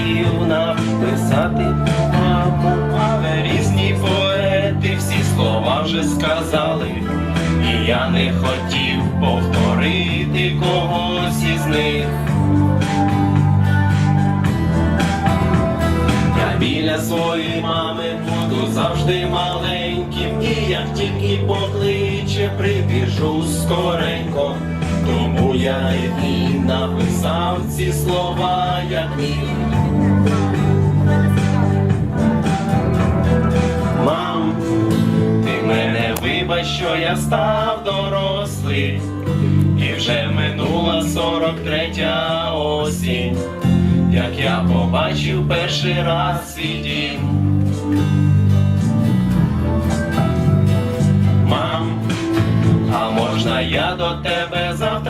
хотів написати маму, але різні поети всі слова вже сказали, і я не хотів повторити когось із них. Я біля своєї мами буду завжди маленьким, і як тільки покличе, прибіжу скоренько. Я і написав ці слова, як міг. Мам, ти мене вибач, що я став дорослий, і вже минула сорок третя осінь, як я побачив перший раз свій дім. Можна я до тебе завтра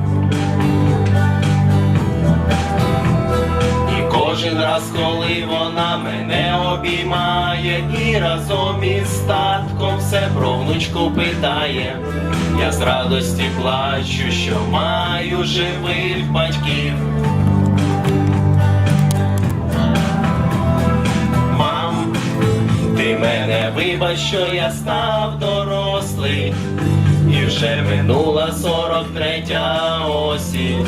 Кожен раз, коли вона мене обіймає, і разом із татком все про внучку питає. Я з радості плачу, що маю живих батьків. Мам, ти мене вибач, що я став дорослий, і вже минула сорок третя осінь,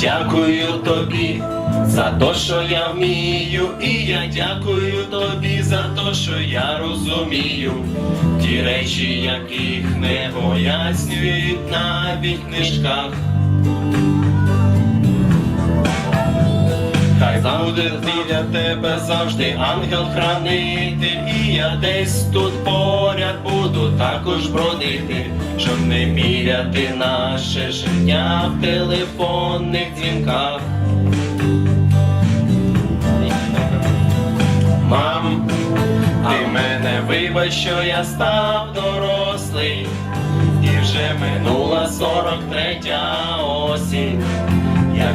Дякую тобі за те, що я вмію, і я дякую тобі за те, що я розумію. Ті речі, яких не пояснюють навіть книжках. Буде біля тебе завжди ангел-хранитель, і я десь тут поряд буду також бродити, щоб не міряти наше життя в телефонних дзвінках. Мам, ти мене вибач, що я став дорослий, і вже минула сорок третя осінь,